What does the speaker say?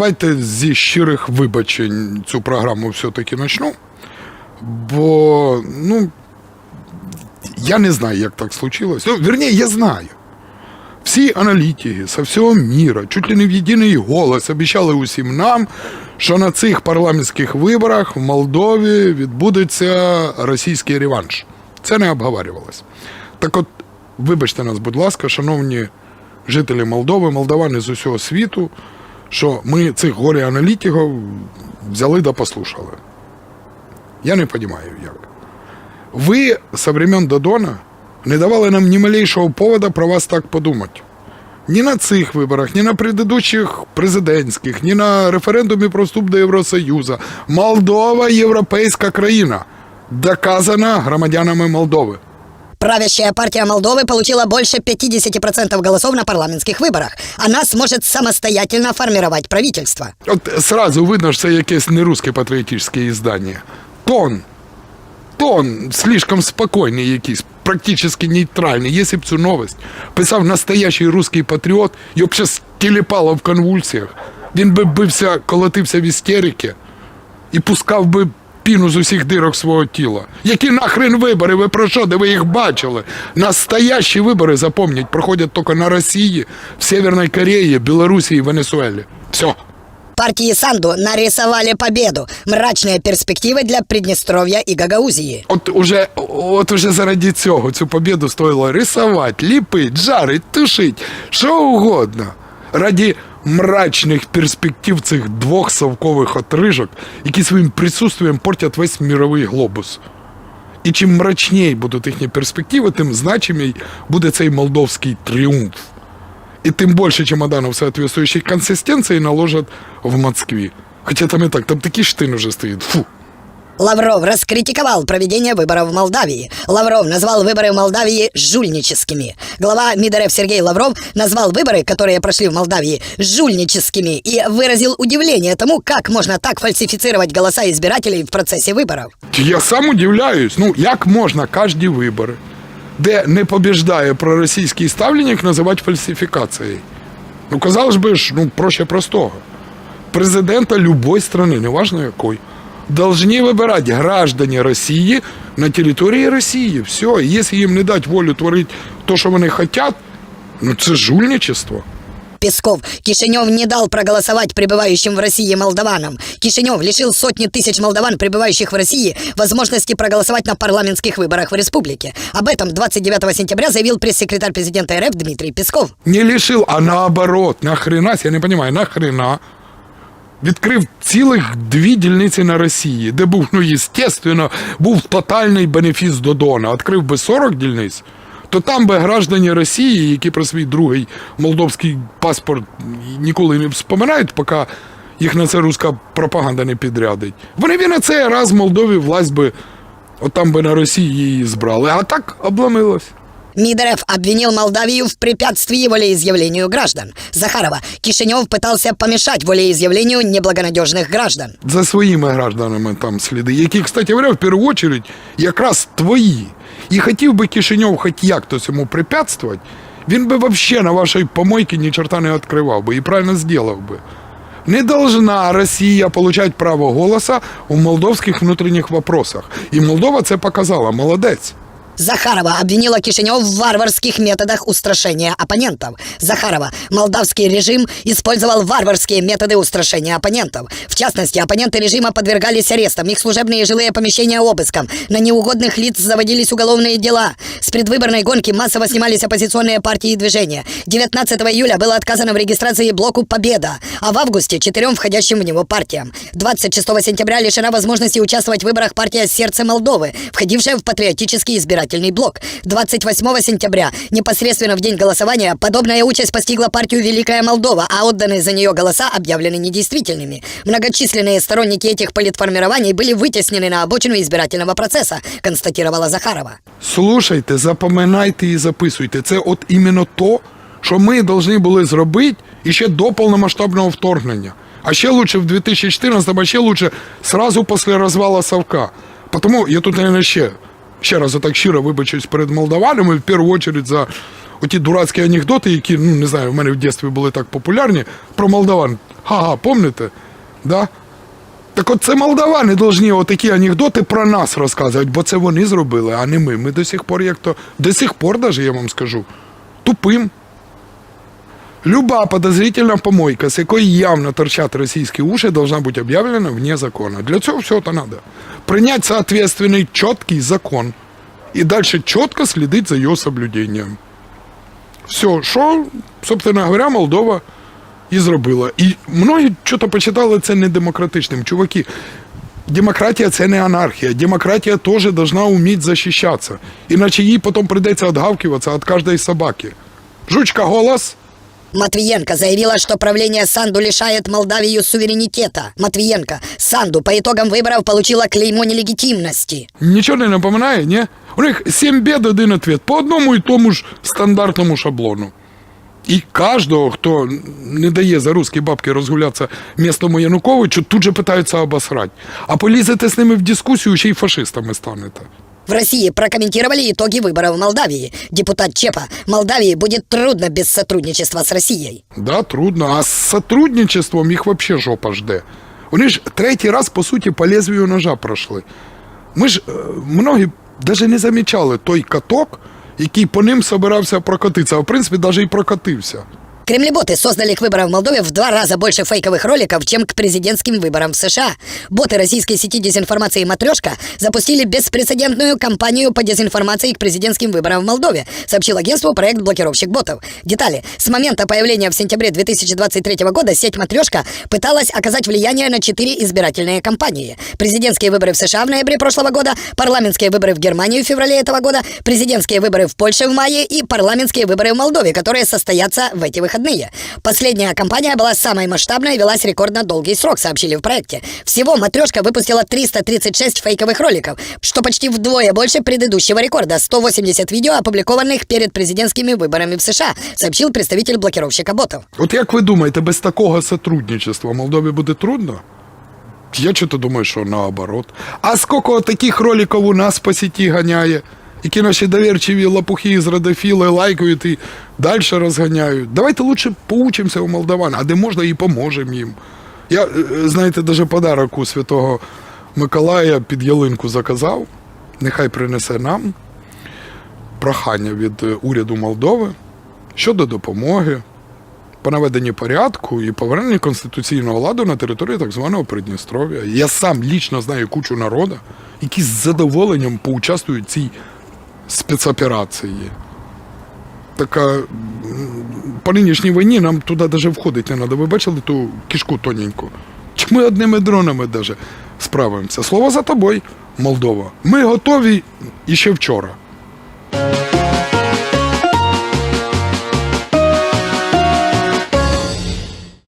давайте зі щирих вибачень цю програму все-таки почну. Бо, ну, я не знаю, як так случилось. Ну, вернее, я знаю. Всі аналітики со всього міра, чуть ли не в єдиний голос, обіцяли усім нам, що на цих парламентських виборах в Молдові відбудеться російський реванш. Це не обговорювалось. Так от, вибачте нас, будь ласка, шановні жителі Молдови, молдавани з усього світу, що ми цих горі аналітиків взяли да послухали. Я не розумію, як. Ви со времен Додона не давали нам ні малейшого повода про вас так подумати. Ні на цих виборах, ні на предыдущих президентських, ні на референдумі про вступ до Євросоюзу. Молдова європейська країна, доказана громадянами Молдови. Правящая партия Молдовы получила больше 50% голосов на парламентских выборах. Она сможет самостоятельно формировать правительство. От сразу видно, що це якесь не русське патріотичне іздання. Тон. Тон слишком спокійний якийсь, практично нейтральний. Якщо б цю новость писав настоящий русський патріот, його б зараз тіліпало в конвульсіях. Він би бився, колотився в істериці і пускав би піну з усіх дирок свого тіла. Які нахрен вибори? Ви про що? Де ви їх бачили? Настоящі вибори, запомніть, проходять тільки на Росії, в Северній Кореї, Білорусі і Венесуелі. Все. Партии Санду нарисовали победу. Мрачные перспективы для Приднестровья и Гагаузии. От уже, от уже заради цього цю побіду стоїло рисувати, ліпити, жарити, тушити, що угодно. Раді мрачних перспектив цих двох совкових отрижок, які своїм присутствием портять весь мировий глобус. І чим мрачній будуть їхні перспективи, тим значимій буде цей молдовський тріумф. І тим більше чемоданів соответствующей консистенції наложат в Москві. Хоча там і так, там такие штын уже стоит. Фу. Лавров раскритиковал проведение выборов в Молдавии. Лавров назвал выборы в Молдавии жульническими. Глава МИДРФ Сергей Лавров назвал выборы, которые прошли в Молдавии, жульническими и выразил удивление тому, как можно так фальсифицировать голоса избирателей в процессе выборов. Я сам удивляюсь, ну як можна кожні вибори, де не побіждає проросійський ставленник, називати фальсифікацією? Ну, казалось би ж, ну, проще простого. Президента любой страны, неважно якої, должны выбирать граждане России на территории России. Все, если їм не дать волю творити то, що вони хотят, ну це жульничество. Песков. Кишинев не дал проголосовать пребывающим в России молдаванам. Кишинев лишил сотни тысяч молдаван, пребывающих в России, возможности проголосовать на парламентских выборах в республике. Об этом 29 сентября заявил пресс-секретарь президента РФ Дмитрий Песков. Не лишив, а наоборот, нахрена, я не розумію, нахрена відкрив цілих дві дільниці на Росії, де був, ну, естественно, був тотальний бенефіс Додона. Відкрив би 40 дільниць, то там би граждані Росії, які про свій другий молдовський паспорт ніколи не вспоминають, поки їх на це руська пропаганда не підрядить. Вони б на цей раз в Молдові власть би, от там би на Росії її збрали, а так обломилось. МИД РФ обвинил Молдавию в препятствии волеизъявлению граждан. Захарова. Кишинев пытался помешать волеизъявлению неблагонадежных граждан. за своїми гражданами там сліди, які, кстати говоря, в першу очередь якраз твої. І хотів би Кишиньов хоч як-то цьому препятствувати, він би вообще на вашій помойці ні чорта не відкривав би і правильно зробив би. Не должна Росія получать право голоса у молдовських внутрішніх вопросах. І Молдова це показала. Молодець. Захарова обвинила Кишинев в варварских методах устрашения оппонентов. Захарова. Молдавский режим использовал варварские методы устрашения оппонентов. В частности, оппоненты режима подвергались арестам, их служебные и жилые помещения обыскам. На неугодных лиц заводились уголовные дела. С предвыборной гонки массово снимались оппозиционные партии и движения. 19 июля было отказано в регистрации блоку «Победа», а в августе четырем входящим в него партиям. 26 сентября лишена возможности участвовать в выборах партия «Сердце Молдовы», входившая в патриотический избирательный блок. 28 сентября, непосредственно в день голосования, подобная участь постигла партию «Великая Молдова», а отданные за нее голоса объявлены недействительными. Многочисленные сторонники этих политформирований были вытеснены на обочину избирательного процесса, констатировала Захарова. Слушайте, запоминайте і записуйте. Це от іменно то, що ми повинні були зробити іще до повномасштабного вторгнення. А ще лучше в 2014, а ще лучше сразу після розвалу Савка. Тому я тут, наверное, ще, ще раз так щиро вибачусь перед молдаванами, в першу чергу за оті дурацькі анекдоти, які, ну не знаю, в мене в дитинстві були так популярні, про молдаван. Ага, помните? Да? Так от це молдавани повинні отакі анекдоти про нас розказувати, бо це вони зробили, а не ми. Ми до сих пор як то. До сих пор, навіть я вам скажу, тупим. Люба подозрительна помойка, с якої явно торчат російські уші, должна бути об'явлена вне закона. Для цього все это надо. Принять соответственный четкий закон. І далі чітко слідить за його соблюденням. Все, що, собственно говоря, Молдова і зробила. І многі що-то почитали це недемократичним. Чуваки, демократія це не анархія. Демократія теж должна вміти захищатися. Іначе їй потім прийдеться відгавкуватися від кожної собаки. Жучка голос. Матвиенко заявила, что правление Санду лишает Молдавию суверенитета. Матвиенко, Санду по итогам выборов получила клеймо нелегитимности. Нічого не напоминає, ні? У них сім бід, один ответ. По одному і тому ж стандартному шаблону. І кожного, хто не дає за русські бабки розгулятися містом Януковичу, тут же питаються обосрати. А полізете з ними в дискусію, ще й фашистами станете. В России прокомментировали итоги выборов в Молдавии. Депутат Чепа, Молдавии будет трудно без сотрудничества с Россией. Да, трудно. А з сотрудничеством їх взагалі жопа жде. Вони ж третій раз, по суті, по лезвію ножа пройшли. Ми ж е, многі навіть не замічали той каток, який по ним собирався прокотитися, а в принципі навіть і прокотився. Кремлеботы создали к выборам в Молдове в два раза больше фейковых роликов, чем к президентским выборам в США. Боты российской сети дезинформации «Матрешка» запустили беспрецедентную кампанию по дезинформации к президентским выборам в Молдове, сообщил агентству проект «Блокировщик ботов». Детали. С момента появления в сентябре 2023 года сеть «Матрешка» пыталась оказать влияние на четыре избирательные кампании. Президентские выборы в США в ноябре прошлого года, парламентские выборы в Германии в феврале этого года, президентские выборы в Польше в мае и парламентские выборы в Молдове, которые состоятся в эти выходные Последняя кампания была самой масштабной и велась рекордно долгий срок, сообщили в проекте. Всего «Матрешка» выпустила 336 фейковых роликов, что почти вдвое больше предыдущего рекорда – 180 видео, опубликованных перед президентскими выборами в США, сообщил представитель блокировщика ботов. От як ви думаєте, без такого сотрудничества Молдові буде трудно? Я чого думаю, що наоборот. А скільки таких роликів у нас по сеті ганяє, Які наші довірчиві лопухи з родофіли лайкають і далі розганяють. Давайте лучше поучимося у молдаван, а де можна і поможемо їм. Я, е, знаєте, навіть подарок у святого Миколая під ялинку заказав. Нехай принесе нам прохання від е, уряду Молдови щодо допомоги по наведенні порядку і поверненні конституційного ладу на території так званого Придністров'я. Я сам лічно знаю кучу народу, які з задоволенням поучаствують в цій спецоперації. Така по нинішній війні нам туди навіть входити не треба. Ви бачили ту кішку тоненьку? Чи ми одними дронами даже справимося? Слово за тобою, Молдова. Ми готові і ще вчора.